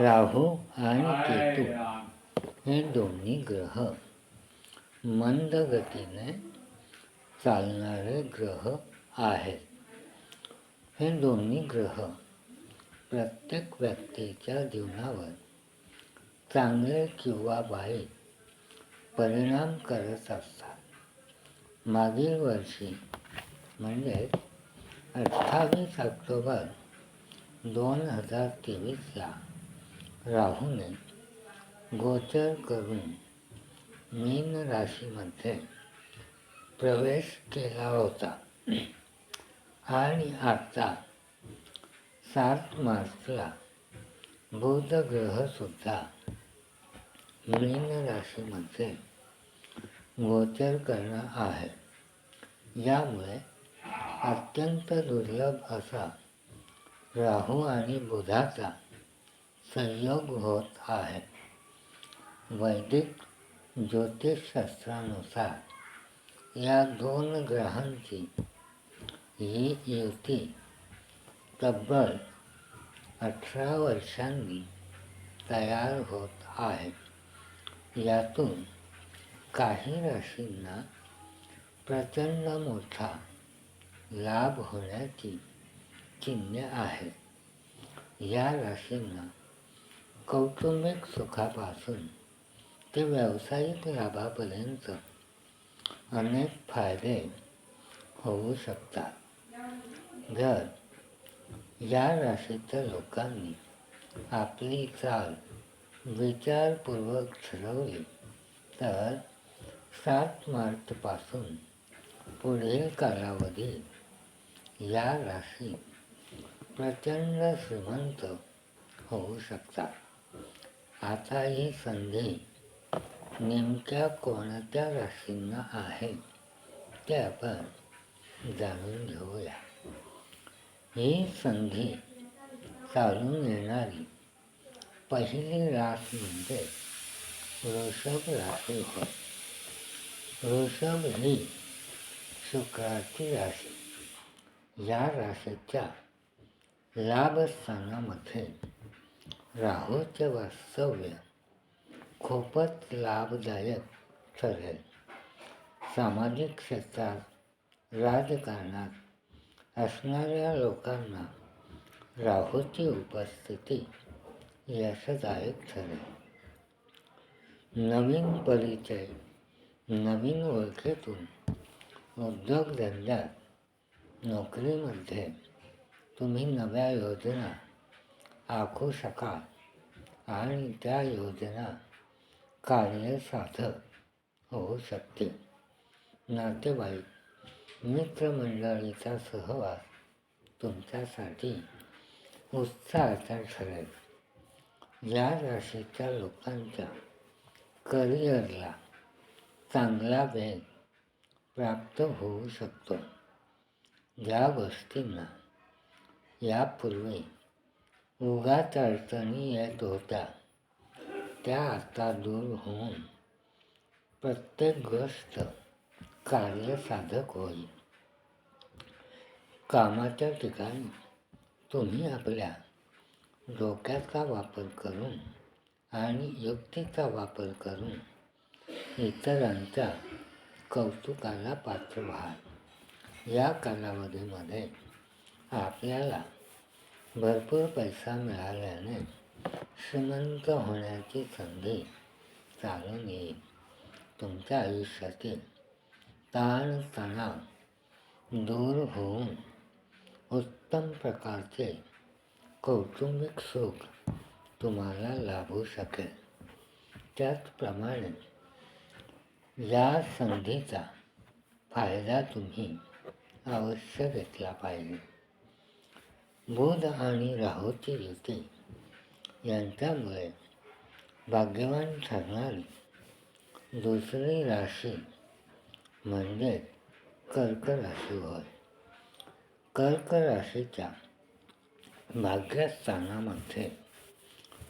राहू आणि केतू. हे दोन्ही ग्रह मंद गतीने चालणारे ग्रह आहेत. हे दोन्ही ग्रह प्रत्येक व्यक्तीच्या जीवनावर चांगले किंवा वाईट परिणाम करत असतात. मागील वर्षी म्हणजे अठ्ठावीस ऑक्टोबर दोन हजार तेवीसला राहूने गोचर करून मीन राशीमध्ये प्रवेश केला होता. आणि आता सात मार्चला बुधग्रहसुद्धा मीन राशीमध्ये गोचर करणार आहे. यामुळे अत्यंत दुर्लभ असा राहू आणि बुधाचा संयोग होत आहे. वैदिक ज्योतिषशास्त्रानुसार या दोन ग्रहांची ही युती तब्बल अठरा वर्षांनी तयार होत आहे. यातून काही राशींना प्रचंड मोठा लाभ होण्याची चिन्हे आहेत. या राशींना कौटुंबिक सुखापासून ते व्यावसायिक लाभापर्यंत अनेक फायदे होऊ शकतात. जर या राशीच्या लोकांनी आपली चाल विचारपूर्वक ठरवली तर सात मार्चपासून पुढील कालावधी या राशी प्रचंड श्रीमंत होऊ शकतात. आता ही संधी नेमक्या कोणत्या राशींना आहे ते आपण जाणून घेऊया. ही संधी चालून येणारी पहिली रास म्हणजे वृषभ राशी होय. वृषभ ही शुक्राची राशी. या राशीच्या लाभस्थानामध्ये राहूचे वास्तव्य खूपच लाभदायक ठरेल. सामाजिक क्षेत्रात राजकारणात असणाऱ्या लोकांना राहूची उपस्थिती यशदायक ठरेल. नवीन परिचय नवीन ओळखेतून उद्योगधंद्यात नोकरीमध्ये तुम्ही नव्या योजना आखू शकाल आणि त्या योजना कार्यसाधक होऊ शकते. नातेवाईक मित्रमंडळीचा सहवास तुमच्यासाठी उत्साहाचा ठरेल. या राशीच्या लोकांच्या करिअरला चांगला वेग प्राप्त होऊ शकतो. ज्या गोष्टींना यापूर्वी उगाच अडचणी येत होत्या त्या आता दूर होऊन प्रत्येक गोष्ट कार्यसाधक होईल. कामाच्या ठिकाणी तुम्ही आपल्या डोक्याचा वापर करून आणि युक्तीचा वापर करून इतरांच्या कौतुकाला पात्र व्हाल. या कालावधीमध्ये आपल्याला भरपूर पैसा मिळाल्याने श्रीमंत होण्याची संधी चालून येईल. तुमच्या आयुष्यातील ताण तणाव दूर होऊन उत्तम प्रकारचे कौटुंबिक सुख तुम्हाला लाभू शकेल. त्याचप्रमाणे या संधीचा फायदा तुम्ही अवश्य घेतला पाहिजे. बुध आणि राहोची युती यांच्यामुळे भाग्यवान ठरणारी दुसरी राशी म्हणजे कर्क राशी होय. कर्क राशीच्या भाग्यस्थानामध्ये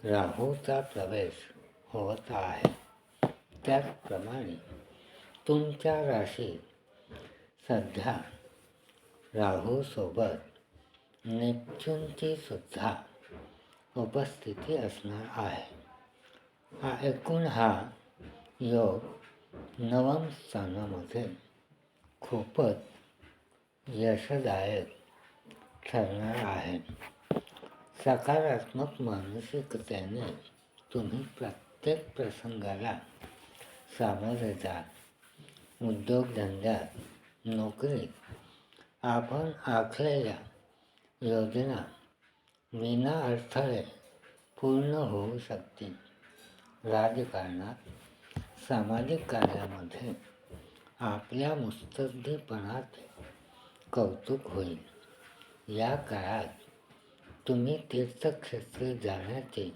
राहूचा प्रवेश होत आहे. त्याचप्रमाणे तुमच्या राशी सध्या राहूसोबत नेपच्यूनची सुद्धा उपस्थिती असणार आहे. हा एकूण हा योग नवम स्थानामध्ये खूपच यशदायक ठरणार आहे. सकारात्मक मानसिकतेने तुम्ही प्रत्येक प्रसंगाला सामोरे जा. उद्योगधंद्यात नोकरीत आपण आखलेल्या योजना विना अडथळे पूर्ण होऊ शकतील राजकारणात सामाजिक कार्यामध्ये आपल्या मुत्सद्दीपणाचे कौतुक होईल या काळात तुम्ही तीर्थक्षेत्र जाण्याचे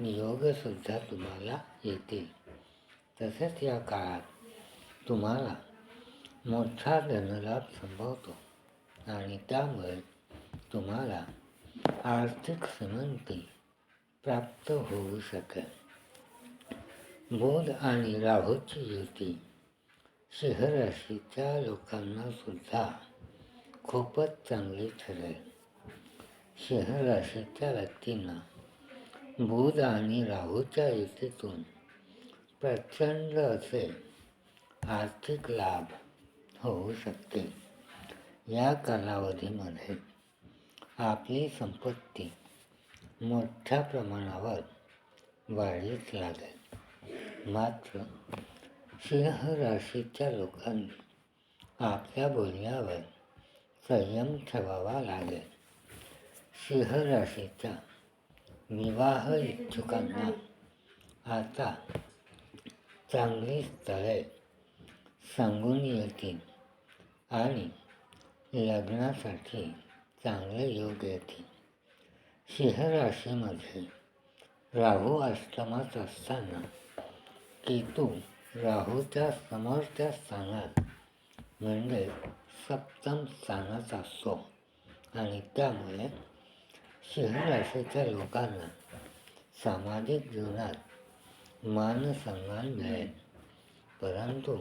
योगसुद्धा तुम्हाला येतील तसेच या काळात तुम्हाला मोठा धनलाभ संभवतो आणि त्यामुळे तुम्हाला आर्थिक श्रीमंती प्राप्त होऊ शकेल. बोध आणि राहूची युती सिंहराशीच्या लोकांना सुद्धा खूपच चांगली ठरेल. सिंहराशीच्या व्यक्तींना बुध आणि राहूच्या युतीतून प्रचंड असे आर्थिक लाभ होऊ शकते या कालावधीमध्ये. आपली संपत्ती मोठ्या प्रमाणावर वाढीस लागेल. मात्र सिंह राशीच्या लोकांनी आपल्या बोलण्यावर संयम ठेवावा लागेल. सिंह राशीच्या विवाह इच्छुकांना आता चांगली स्थळे सांगून येतील आणि लग्नासाठी चांगले योग येतील. सिंह राशीमध्ये राहू अष्टमात असताना केतू राहूच्या समोरच्या स्थानात म्हणजे सप्तम स्थानात असतो आणि त्यामुळे सिंह राशीच्या लोकांना सामाजिक जीवनात मान सन्मान मिळेल. परंतु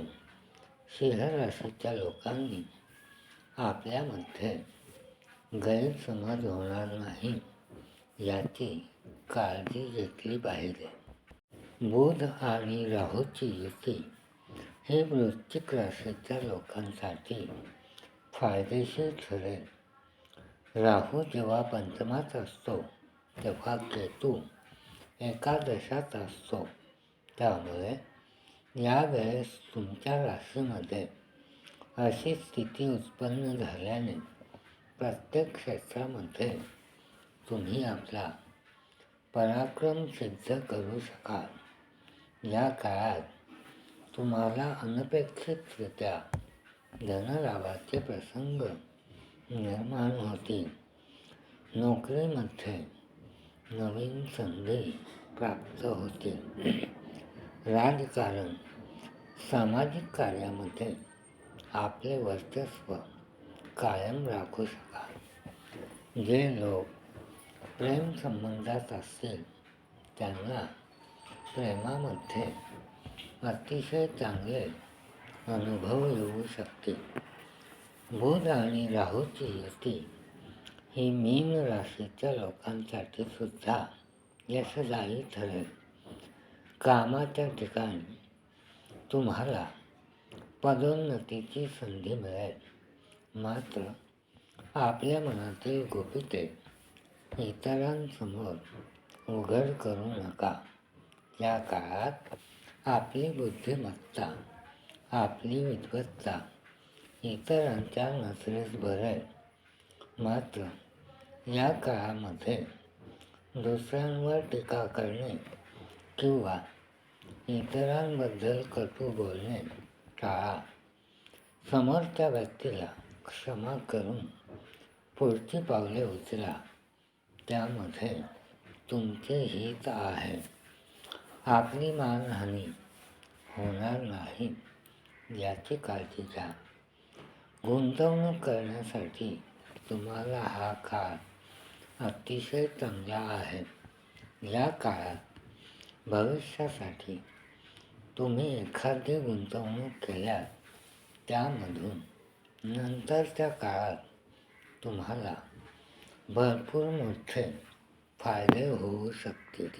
सिंह राशीच्या लोकांनी आपल्यामध्ये गैरसमज होणार नाही. याची काळजी घेतली पाहिजे. बुध आणि राहूची युती हे वृश्चिक राशीच्या लोकांसाठी फायदेशीर ठरेल. राहू जेव्हा पंचमात असतो तेव्हा केतू एकादशात असतो. त्यामुळे यावेळेस तुमच्या राशीमध्ये अशी स्थिती उत्पन्न झाल्याने प्रत्येक क्षेत्रामध्ये तुम्ही आपला पराक्रम सिद्ध करू शकाल. या काळात तुम्हाला अनपेक्षितरित्या धनलाभाचे प्रसंग निर्माण होतील. नोकरीमध्ये नवीन संधी प्राप्त होतील. राजकारण सामाजिक कार्यामध्ये आपले वर्चस्व कायम राखू शकाल जे लोक प्रेम संबंधात असतील त्यांना प्रेमामध्ये अतिशय चांगले अनुभव येऊ शकतील. बुध आणि राहूची युती ही मीन राशीच्या लोकांसाठी सुद्धा यशदायी ठरेल. कामाच्या ठिकाणी तुम्हाला पदोन्नतीची संधी मिळेल. मात्र आपल्या मनातील गुपिते इतरांसमोर उघड करू नका. या काळात आपली बुद्धिमत्ता आपली विद्वत्ता इतरांच्या नजरेस भरेल मात्र या काळामध्ये दुसऱ्यांवर टीका करणे किंवा इतरांबद्दल कटू बोलणे टाळा. समोरच्या व्यक्तीला क्षमा करून पुढची पावले उचला. त्यामध्ये तुमचे हित आहे. आपली मानहानी होणार नाही याची काळजी घ्या. गुंतवणूक करण्यासाठी तुम्हाला हा काळ अतिशय चांगला आहे. या काळात भविष्यासाठी तुम्ही एखादी गुंतवणूक केल्यास त्यामधून नंतरच्या काळात तुम्हाला भरपूर मोठे फायदे होऊ शकतील.